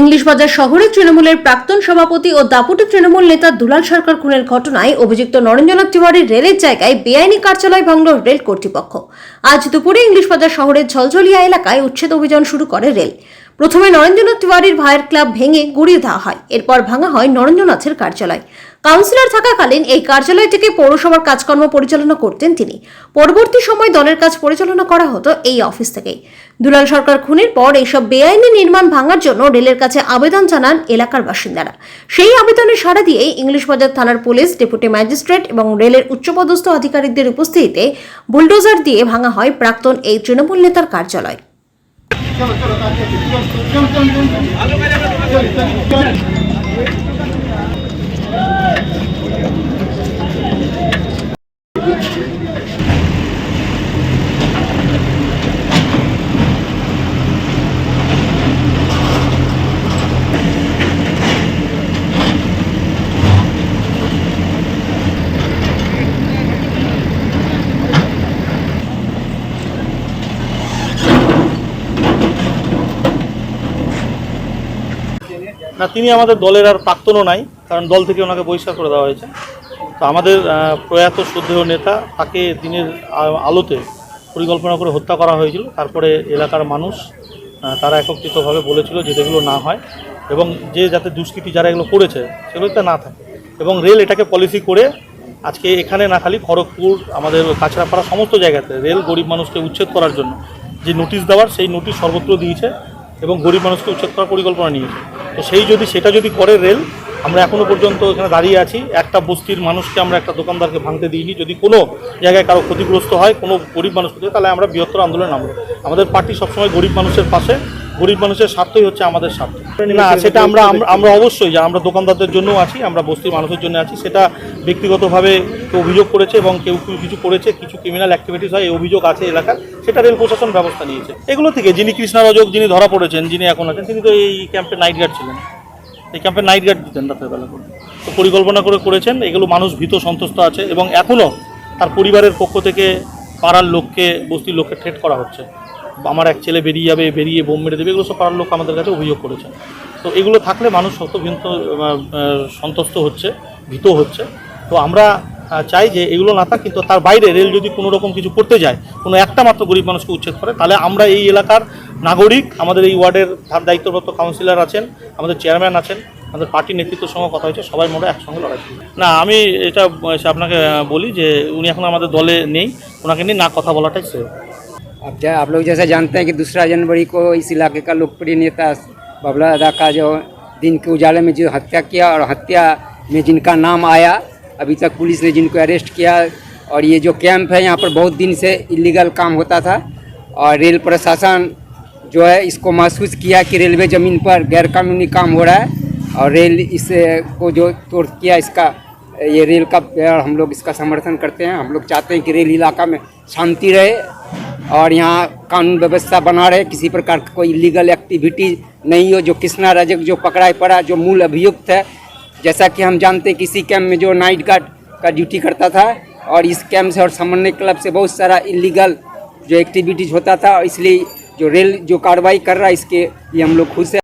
English বাজার শহরে তৃণমূলের প্রাক্তন সভাপতি ও দাপুটে তৃণমূল নেতা দুলাল সরকার খুনের ঘটনায় অভিযুক্ত নরেন্দ্রনাথ তিওয়ারির রেলের জায়গায় বেআইনি কার্যালয় ভাঙল রেল কর্তৃপক্ষ। আজ দুপুরে ইংলিশ বাজার শহরের ঝলঝলিয়া এলাকায় উচ্ছেদ অভিযান শুরু করে রেল। প্রথমে নরেন্দ্রনাথ তিওয়ারির ভাইয়ের ক্লাব ভেঙে গুড়িয়ে দেওয়া হয়, এরপর ভাঙা হয় নরেন্দ্রনাথের কার্যালয়। কাউন্সিলর থাকাকালীন এই কার্যালয় থেকে পৌরসভার কাজকর্ম পরিচালনা করতেন তিনি। পরবর্তী সময় দলের কাজ পরিচালনা করা হতো এই অফিস থেকেই। দুলাল সরকার খুনের পর এইসব বেআইনি নির্মাণ ভাঙার জন্য রেলের কাছে আবেদন জানান এলাকার বাসিন্দারা। সেই আবেদনের সাড়া দিয়ে ইংলিশ বাজার থানার পুলিশ, ডেপুটি ম্যাজিস্ট্রেট এবং রেলের উচ্চপদস্থ আধিকারিকদের উপস্থিতিতে বুলডোজার দিয়ে ভাঙা হয় প্রাক্তন এই তৃণমূল নেতার কার্যালয়। না, তিনি আমাদের দলের আর প্রাক্তনও নাই, কারণ দল থেকে ওনাকে বহিষ্কার করে দেওয়া হয়েছে। তো আমাদের প্রয়াত শ্রদ্ধেয় নেতা, তাকে দিনের আলোতে পরিকল্পনা করে হত্যা করা হয়েছিল। তারপরে এলাকার মানুষ তারা একত্রিতভাবে বলেছিল যে এগুলো না হয় এবং যে যাতে দুষ্কৃতি যারা এগুলো করেছে, সেগুলো যাতে না থাকে। এবং রেল এটাকে পলিসি করে আজকে এখানে না খালি খড়গপুর, আমাদের কাছড়াপাড়া সমস্ত জায়গাতে রেল গরিব মানুষকে উচ্ছেদ করার জন্য যে নোটিশ দেওয়ার, সেই নোটিশ সর্বত্র দিয়েছে এবং গরিব মানুষকে উচ্ছেদ করার পরিকল্পনা নিয়েছে। তো সেই যদি সেটা যদি করে রেল, আমরা এখনও পর্যন্ত এখানে দাঁড়িয়ে আছি। একটা বস্তির মানুষকে আমরা একটা দোকানদারকে ভাঙতে দিইনি। যদি কোনো জায়গায় কারও ক্ষতিগ্রস্ত হয়, কোনো গরিব মানুষ তাহলে আমরা বৃহত্তর আন্দোলনে নামবো। আমাদের পার্টি সবসময় গরিব মানুষের পাশে। গরিব মানুষের স্বার্থই হচ্ছে আমাদের স্বার্থ। না সেটা আমরা আমরা- অবশ্যই যে আমরা দোকানদারদের জন্য আছি আমরা বস্তির মানুষের জন্য আছি সেটা ব্যক্তিগতভাবে কেউ অভিযোগ করেছে এবং কেউ কেউ কিছু করেছে কিছু ক্রিমিনাল অ্যাক্টিভিটিস হয় এই অভিযোগ আছে এলাকার সেটা রেল প্রশাসন ব্যবস্থা নিয়েছে। এগুলো থেকে যিনি কৃষ্ণারজক যিনি ধরা পড়েছেন যিনি এখন আছেন তিনি তো এই ক্যাম্পে নাইট গার্ড ছিলেন। এই ক্যাম্পে নাইট গার্ড দিতেন রাতের বেলা করে। তো পরিকল্পনা করে করেছেন এগুলো মানুষ ভীত সন্তুষ্ট আছে এবং এখনও তার পরিবারের পক্ষ থেকে পাড়ার লোককে বস্তির লোককে ট্রেট করা হচ্ছে। আমার এক ছেলে বেরিয়ে যাবে, বেরিয়ে বোম মেরে দেবে, এগুলো সব পাড়ার লোক আমাদের কাছে অভিযোগ করেছে। তো এগুলো থাকলে মানুষ শত ভীত সন্তুষ্ট হচ্ছে, ভীত হচ্ছে। তো আমরা চাই যে এগুলো না থাক, কিন্তু তার বাইরে রেল যদি কোনো রকম কিছু করতে যায়, কোনো একটা মাত্র গরিব মানুষকে উচ্ছেদ করে, তাহলে আমরা এই এলাকার নাগরিক, আমাদের এই ওয়ার্ডের দায়িত্বপ্রাপ্ত কাউন্সিলর আছেন, আমাদের চেয়ারম্যান আছেন, আমাদের পার্টির নেতৃত্বের সঙ্গে কথা হয়েছে, সবাই মোটা একসঙ্গে লড়াই না, আমি এটা আপনাকে বলি যে উনি এখন আমাদের দলে নেই ওনাকে নিয়ে না কথা বলাটাই সেভ अब जा आप लोग जैसा जानते हैं कि दूसरा जनवरी को इस इलाके का लोकप्रिय नेता बबला अदा का जो दिन के उजाले में जो हत्या किया और हत्या में जिनका नाम आया, अभी तक पुलिस ने जिनको अरेस्ट किया और ये जो कैंप है, यहाँ पर बहुत दिन से इलीगल काम होता था और रेल प्रशासन जो है इसको महसूस किया कि रेलवे ज़मीन पर गैरकानूनी काम हो रहा है और रेल इस को जो तोड़ किया इसका, ये रेल का, हम लोग इसका समर्थन करते हैं। हम लोग चाहते हैं कि रेल इलाका में शांति रहे और यहाँ कानून व्यवस्था बना रहे, किसी प्रकार का कोई इलीगल एक्टिविटी नहीं हो, जो कृष्णा रजक जो पकड़ाई पड़ा, जो मूल अभियुक्त है। जैसा कि हम जानते हैं किसी कैम्प में जो नाइट गार्ड का ड्यूटी करता था, और इस कैम्प से और समन्वय क्लब से बहुत सारा इलीगल जो एक्टिविटीज़ होता था इसलिए जो रेल जो कार्रवाई कर रहा है, इसके लिए हम लोग खुश हैं।